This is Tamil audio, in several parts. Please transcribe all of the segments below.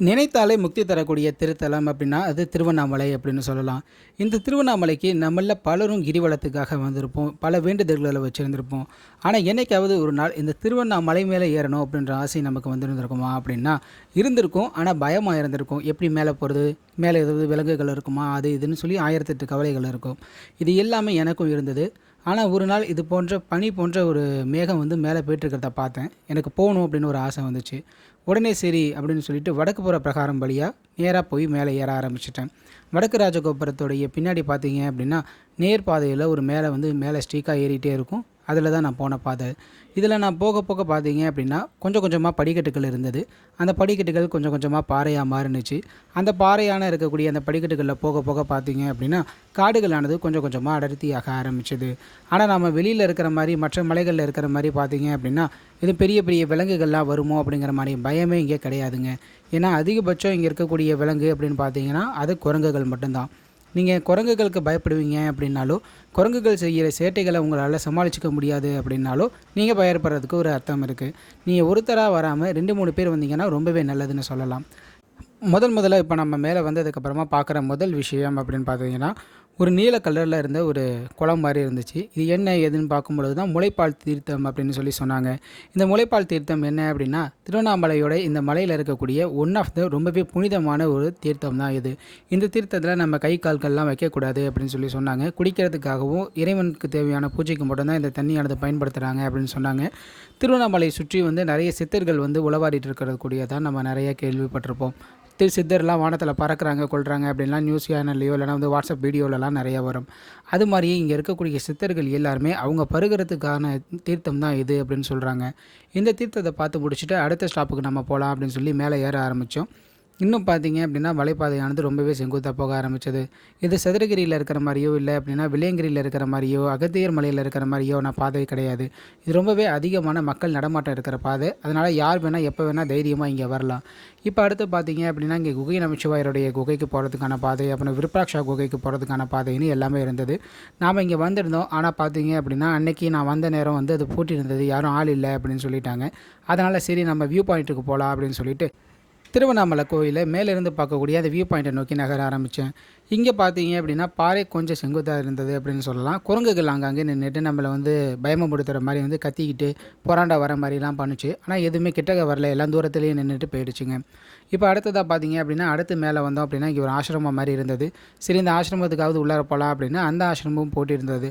நினைத்தாலே முக்தி தரக்கூடிய திருத்தலம் அப்படின்னா அது திருவண்ணாமலை அப்படின்னு சொல்லலாம். இந்த திருவண்ணாமலைக்கு நம்மள பலரும் கிரிவலத்துக்காக வந்திருப்போம். பல வேண்டுதல்களை வச்சுருந்துருப்போம். ஆனால் என்னைக்காவது ஒரு நாள் இந்த திருவண்ணாமலை மேலே ஏறணும் அப்படின்ற ஆசை நமக்கு வந்திருந்திருக்குமா அப்படின்னா இருந்திருக்கும். ஆனால் பயமாக இருந்திருக்கும். எப்படி மேலே போகிறது மேலே ஏதாவது விலங்குகள் இருக்குமா? அது இதுன்னு சொல்லி ஆயிரத்தெட்டு கவலைகள் இருக்கும். இது எல்லாமே எனக்கும் இருந்தது. ஆனால் ஒரு நாள் இது போன்ற பனி போன்ற ஒரு மேகம் வந்து மேலே போயிட்டுருக்கிறத பார்த்தேன். எனக்கு போகணும் அப்படின்னு ஒரு ஆசை வந்துச்சு. உடனே சரி அப்படின்னு சொல்லிட்டு வடக்கு போகிற பிரகாரம் வழியாக நேராக போய் மேலே ஏற ஆரம்பிச்சிட்டேன். வடக்கு ராஜகோபுரத்துடைய பின்னாடி பார்த்தீங்க அப்படின்னா நேர் பாதையில் ஒரு மேலே வந்து மேலே ஸ்ட்ரீக்காக ஏறிகிட்டே இருக்கும். அதில் தான் நான் போன பாதை. இதில் நான் போக போக பார்த்தீங்க அப்படின்னா கொஞ்சம் கொஞ்சமாக படிக்கட்டுகள் இருந்தது. அந்த படிக்கட்டுகள் கொஞ்சம் கொஞ்சமாக பாறையாக மாறினுச்சு. அந்த பாறையான இருக்கக்கூடிய அந்த படிக்கட்டுகளில் போக போக பார்த்தீங்க அப்படின்னா காடுகளானது கொஞ்சம் கொஞ்சமாக அடர்த்தியாக ஆரம்பிச்சது. ஆனால் நம்ம வெளியில் இருக்கிற மாதிரி மற்ற மலைகளில் இருக்கிற மாதிரி பார்த்தீங்க அப்படின்னா இது பெரிய பெரிய விலங்குகள்லாம் வருமோ அப்படிங்கிற மாதிரி பயமே இங்கே கிடையாதுங்க. ஏன்னா அதிகபட்சம் இங்கே இருக்கக்கூடிய விலங்கு அப்படின்னு பார்த்தீங்கன்னா அது குரங்குகள் மட்டும்தான். நீங்கள் குரங்குகளுக்கு பயப்படுவீங்க அப்படின்னாலோ குரங்குகள் செய்கிற சேட்டைகளை உங்களால் சமாளிச்சிக்க முடியாது அப்படின்னாலோ நீங்கள் பயப்படுறதுக்கு ஒரு அர்த்தம் இருக்குது நீங்கள் ஒருத்தராக வராமல் ரெண்டு மூணு பேர் வந்தீங்கன்னா ரொம்பவே நல்லதுன்னு சொல்லலாம். முதல் முதல்ல இப்போ நம்ம மேலே வந்ததுக்கப்புறமா பார்க்குற முதல் விஷயம் அப்படின்னு பார்த்தீங்கன்னா ஒரு நீல கலரில் இருந்த ஒரு குளம் மாதிரி இருந்துச்சு. இது என்ன ஏதுன்னு பார்க்கும்பொழுது தான் முளைப்பால் தீர்த்தம் அப்படின்னு சொல்லி சொன்னாங்க. இந்த முளைப்பால் தீர்த்தம் என்ன அப்படின்னா திருவண்ணாமலையோட இந்த மலையில் இருக்கக்கூடிய ஒன் ஆஃப் த ரொம்பவே புனிதமான ஒரு தீர்த்தம் தான் இது. இந்த தீர்த்தத்தில் நம்ம கை கால்கள்லாம் வைக்கக்கூடாது அப்படின்னு சொல்லி சொன்னாங்க. குடிக்கிறதுக்காகவும் இறைவனுக்கு தேவையான பூஜைக்கு மட்டும்தான் இந்த தண்ணியானது பயன்படுத்துகிறாங்க அப்படின்னு சொன்னாங்க. திருவண்ணாமலை சுற்றி வந்து நிறைய சித்தர்கள் வந்து உளவாடிட்டு இருக்கிறக்கூடியதான் நம்ம நிறைய கேள்விப்பட்டிருப்போம். திரு சித்தர்லாம் வானத்தில் பறக்கிறாங்க கொள்கிறாங்க அப்படின்லாம் நியூஸ் சேனல்லையோ இல்லைனா வந்து வாட்ஸ்அப் வீடியோலலாம் நிறையா வரும். அது மாதிரியே இங்கே இருக்கக்கூடிய சித்தர்கள் எல்லாருமே அவங்க பருகிறதுக்கான தீர்த்தம் தான் இது அப்படின்னு சொல்கிறாங்க இந்த தீர்த்தத்தை பார்த்து முடிச்சுட்டு அடுத்த ஸ்டாப்புக்கு நம்ம போகலாம் அப்படின்னு சொல்லி மேலே ஏற ஆரம்பித்தோம் இன்னும் பார்த்தீங்க அப்படின்னா வலைப்பாதையானது ரொம்பவே செங்குத்தாக போக ஆரம்பிச்சது. இது சதுரகிரியில் இருக்கிற மாதிரியோ இல்லை அப்படின்னா விளையங்கிரியில் இருக்கிற மாதிரியோ அகத்தியர் மலையில் இருக்கிற மாதிரியோ நான் பாதை கிடையாது. இது ரொம்பவே அதிகமான மக்கள் நடமாட்டம் இருக்கிற பாதை. அதனால் யார் வேணால் எப்போ வேணால் தைரியமாக இங்கே வரலாம். இப்போ அடுத்து பார்த்தீங்க அப்படின்னா இங்கே குகை நமச்சிவாயருடைய குகைக்கு போகிறதுக்கான பாதை அப்புறம் விருப்பாக்ஷா குகைக்கு போகிறதுக்கான பாதைன்னு எல்லாமே இருந்தது. நாம் இங்கே வந்திருந்தோம். ஆனால் பார்த்தீங்க அப்படின்னா அன்னைக்கு நான் வந்த நேரம் வந்து அது பூட்டி இருந்தது யாரும் ஆள் இல்லை அப்படின்னு சொல்லிட்டாங்க. அதனால் சரி நம்ம வியூ பாயிண்ட்டுக்கு போகலாம் அப்படின்னு சொல்லிட்டு திருவண்ணாமலை கோயிலை மேலேருந்து பார்க்கக்கூடிய அந்த வியூ பாயிண்ட்டை நோக்கி நகர ஆரம்பித்தேன். இங்கே பார்த்தீங்க அப்படின்னா பாறை கொஞ்சம் செங்குத்தாக இருந்தது அப்படின்னு சொல்லலாம். குரங்குகள் அங்கங்கே நின்றுட்டு நம்மளை வந்து பயமப்படுத்துகிற மாதிரி வந்து கத்திக்கிட்டு புறாண்டா வர மாதிரிலாம் பண்ணுச்சு. ஆனால் எதுவுமே கிட்டக்க வரல. எல்லாம் தூரத்துலேயே நின்றுட்டு போயிடுச்சுங்க. இப்போ அடுத்ததாக பார்த்தீங்க அப்படின்னா அடுத்து மேலே வந்தோம் அப்படின்னா இங்கே ஒரு ஆசிரமம் மாதிரி இருந்தது. சரி இந்த ஆசிரமத்துக்காவது உள்ளார போகலாம் அப்படின்னா அந்த ஆசிரமமும் போட்டிருந்தது.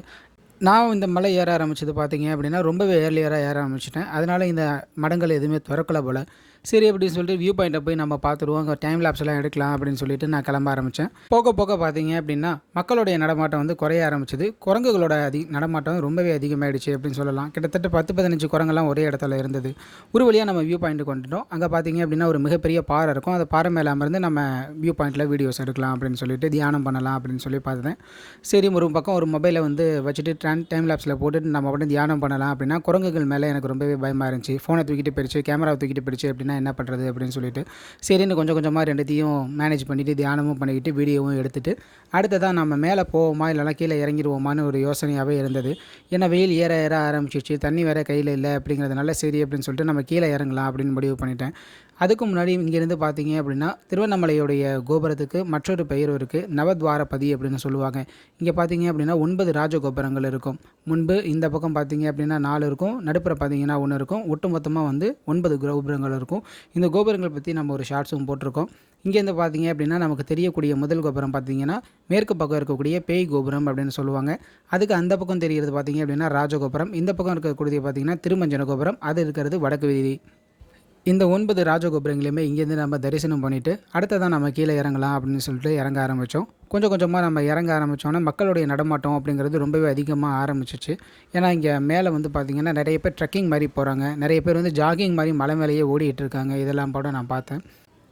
நான் இந்த மலை ஏற ஆரம்பிச்சது பார்த்தீங்க அப்படின்னா ரொம்பவே ஏர்லியராக ஏற ஆரம்பிச்சிட்டேன். அதனால் இந்த மடங்கள் எதுவுமே திறக்கல போல். சரி அப்படின்னு சொல்லிட்டு வியூ பாயிண்ட்டை போய் நம்ம பார்த்துருவோம் அங்கே டைம் லேப்ஸ்லாம் எடுக்கலாம் அப்படின்னு சொல்லிட்டு நான் கிளம்ப ஆரம்பித்தேன் போக போக பார்த்தீங்க அப்படின்னா மக்களுடைய நடமாட்டம் வந்து குறைய ஆரம்பிச்சது. குரங்குகளோட அதி நடமாட்டம் ரொம்பவே அதிகமாகிடுச்சு அப்படின்னு சொல்லலாம். கிட்டத்தட்ட பத்து பதினஞ்சு குரங்கெல்லாம் ஒரே இடத்துல இருந்தது. ஒரு வழியாக நம்ம வியூ பாயிண்ட்டுக்கு வந்துட்டோம். அங்கே பார்த்தீங்க அப்படின்னா ஒரு மிகப்பெரிய பாறை இருக்கும். அந்த பாறை மேலே அமர்ந்து நம்ம வியூ பாயிண்ட்டில் வீடியோஸ் எடுக்கலாம் அப்படின்னு சொல்லிட்டு தியானம் பண்ணலாம் அப்படின்னு சொல்லி பார்த்தேன் சரி ஒரு பக்கம் ஒரு மொபைலை வந்து வச்சுட்டு ட்ரான் டைம் லேப்ஸில் போட்டுட்டு நம்ம உடனே தியானம் பண்ணலாம் அப்படின்னா குரங்குகள் மேலே எனக்கு ரொம்பவே பயமாக இருந்துச்சு. ஃபோனை தூக்கிட்டு போயிடுச்சு கேமராவை தூக்கிட்டு போயிடுச்சு அப்படின்னா என்ன பண்ணுறது அப்படின்னு சொல்லிட்டு சரின்னு கொஞ்சம் கொஞ்சமாக ரெண்டுத்தையும் மேனேஜ் பண்ணிவிட்டு தியானமும் பண்ணிக்கிட்டு வீடியோவும் எடுத்துகிட்டு அடுத்ததாக நம்ம மேலே போவோமா இல்லைனா கீழே இறங்கிடுவோமான்னு ஒரு யோசனையாகவே இருந்தது. ஏன்னா வெயில் ஏற ஏற ஆரம்பிச்சிச்சு தண்ணி வேறு கையில் இல்லை அப்படிங்கிறதுனால சரி அப்படின்னு சொல்லிட்டு நம்ம கீழே இறங்கலாம் அப்படின்னு முடிவு பண்ணிட்டேன். அதுக்கு முன்னாடி இங்கேருந்து பார்த்தீங்க அப்படின்னா திருவண்ணாமலையுடைய கோபுரத்துக்கு மற்றொரு பெயர் இருக்குது நவத்வாரபதி அப்படின்னு சொல்லுவாங்க. இங்கே பார்த்தீங்க அப்படின்னா ஒன்பது ராஜகோபுரங்கள் இருக்கும். முன்பு இந்த பக்கம் பார்த்தீங்க அப்படின்னா நாலு இருக்கும் நடுப்புற பார்த்தீங்கன்னா ஒன்று இருக்கும். ஒட்டுமொத்தமாக வந்து ஒன்பது கோபுரங்கள் இருக்கும். இந்த கோபுரங்கள் பற்றி நம்ம ஒரு ஷார்ட்ஸும் போட்டிருக்கோம். இங்கேருந்து பார்த்தீங்க அப்படின்னா நமக்கு தெரியக்கூடிய முதல் கோபுரம் பார்த்தீங்கன்னா மேற்கு பக்கம் இருக்கக்கூடிய பேய் கோபுரம் அப்படின்னு சொல்லுவாங்க. அதுக்கு அந்த பக்கம் தெரிகிறது பார்த்தீங்க அப்படின்னா ராஜகோபுரம். இந்த பக்கம் இருக்கக்கூடிய பார்த்தீங்கன்னா திருமஞ்சன கோபுரம். அது இருக்கிறது வடக்கு வீதி. இந்த ஒன்பது ராஜகோபுரங்களையுமே இங்கேருந்து நம்ம தரிசனம் பண்ணிவிட்டு அடுத்ததான் நம்ம கீழே இறங்கலாம் அப்படின்னு சொல்லிட்டு இறங்க ஆரம்பித்தோம் கொஞ்சம் கொஞ்சமாக நம்ம இறங்க ஆரம்பித்தோன்னா மக்களுடைய நடமாட்டம் அப்படிங்கிறது ரொம்பவே அதிகமாக ஆரம்பிச்சிச்சு. ஏன்னா இங்கே மேலே வந்து பார்த்திங்கன்னா நிறைய பேர் ட்ரெக்கிங் மாதிரி போகிறாங்க நிறைய பேர் வந்து ஜாகிங் மாதிரி மலை மேலேயே ஓடிட்டு இருக்காங்க. இதெல்லாம் கூட நான் பார்த்தேன்.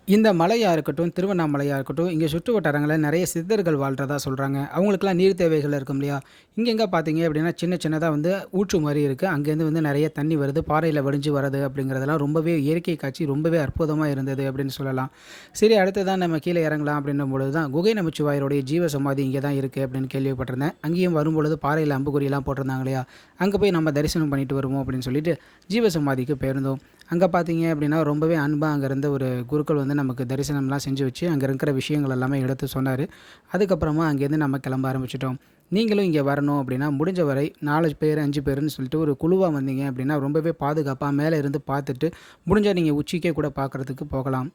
இந்த மலையாக இருக்கட்டும் திருவண்ணாமலையாக இருக்கட்டும் இங்கே சுற்று வட்டாரங்களில் நிறைய சித்தர்கள் வாழ்கிறதா சொல்கிறாங்க அவங்களுக்குலாம் நீர் தேவைகள் இருக்கும் இல்லையா? இங்கெங்கே பார்த்தீங்க அப்படின்னா சின்ன சின்னதாக வந்து ஊற்று மாதிரி இருக்குது அங்கேருந்து வந்து நிறைய தண்ணி வருது பாறையில் வடிஞ்சு வருது அப்படிங்கிறதெல்லாம் ரொம்பவே இயற்கை காட்சி ரொம்பவே அற்புதமாக இருந்தது அப்படின்னு சொல்லலாம். சரி அடுத்ததான் நம்ம கீழே இறங்கலாம் அப்படின்னும் பொழுது தான் குகை நமச்சிவாயருடைய ஜீவ சமாதி இங்கே தான் இருக்குது அப்படின்னு கேள்விப்பட்டிருந்தேன். அங்கேயும் வரும்பொழுது பாறையில் அம்புக்குறியெல்லாம் போட்டிருந்தாங்க இல்லையா? அங்கே போய் நம்ம தரிசனம் பண்ணிட்டு வருவோம் அப்படின்னு சொல்லிட்டு ஜீவ சமாதிக்கு போயிருந்தோம். அங்கே பார்த்தீங்க அப்படின்னா ரொம்பவே அன்பாக அங்கே இருந்த ஒரு குருக்கள் வந்து நமக்கு தரிசனம்லாம் செஞ்சு வச்சு அங்கே இருக்கிற விஷயங்கள் எல்லாமே எடுத்து சொன்னார். அதுக்கப்புறமா அங்கேருந்து நம்ம கிளம்ப ஆரம்பிச்சிட்டோம். நீங்களும் இங்கே வரணும் அப்படின்னா முடிஞ்ச வரை நாலு பேர் அஞ்சு பேருன்னு சொல்லிட்டு ஒரு குழுவாக வந்தீங்க அப்படின்னா ரொம்பவே பாதுகாப்பாக மேலே இருந்து பார்த்துட்டு முடிஞ்சால் நீங்கள் உச்சிக்கே கூட பார்க்குறதுக்கு போகலாம்.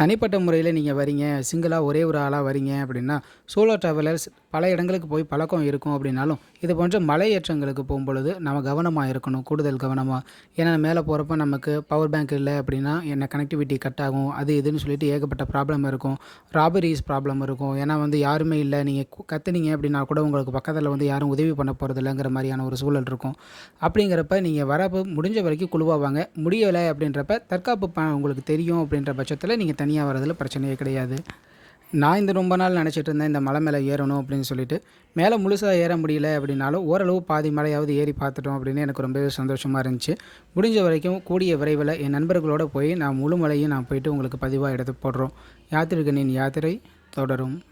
தனிப்பட்ட முறையில் நீங்கள் வரீங்க சிங்கிளாக ஒரே ஒரு ஆளாக வரீங்க அப்படின்னா சோலோ ட்ராவலர்ஸ் பல இடங்களுக்கு போய் பழக்கம் இருக்கும் அப்படின்னாலும் இது போன்ற மலையேற்றங்களுக்கு போகும்பொழுது நம்ம கவனமாக இருக்கணும் கூடுதல் கவனமாக ஏன்னா மேலே போகிறப்ப நமக்கு பவர் பேங்க் இல்லை அப்படின்னா என்ன கனெக்டிவிட்டி கட் ஆகும் அது இதுன்னு சொல்லிட்டு ஏகப்பட்ட ப்ராப்ளம் இருக்கும். ராபரிஸ் ப்ராப்ளம் இருக்கும். ஏன்னா வந்து யாருமே இல்லை. நீங்கள் கத்துனீங்க அப்படின்னா கூட உங்களுக்கு பக்கத்தில் வந்து யாரும் உதவி பண்ண போகிறது இல்லைங்கிற மாதிரியான ஒரு சூழல் இருக்கும். அப்படிங்கிறப்ப நீங்கள் வரப்போ முடிஞ்ச வரைக்கும் குழுவாவாங்க. முடியலை அப்படின்றப்ப தற்காப்பு உங்களுக்கு தெரியும் அப்படின்ற பட்சத்தில் நீங்கள் தனியாக வரதில் பிரச்சனையே கிடையாது. நான் இந்த ரொம்ப நாள் நினச்சிட்டு இருந்தேன் இந்த மலை மேலே ஏறணும் அப்படின்னு சொல்லிட்டு. மேலே முழுசாக ஏற முடியல அப்படின்னாலும் ஓரளவு பாதி மலையாவது ஏறி பார்த்துட்டோம் அப்படின்னு எனக்கு ரொம்பவே சந்தோஷமாக இருந்துச்சு. முடிஞ்ச வரைக்கும் கூடிய விரைவில் என் நண்பர்களோடு போய் நான் முழு மலையும் நான் போயிட்டு உங்களுக்கு பதிவாக எடுத்து போடுறோம். யாத்திரிகனின் யாத்திரை தொடரும்.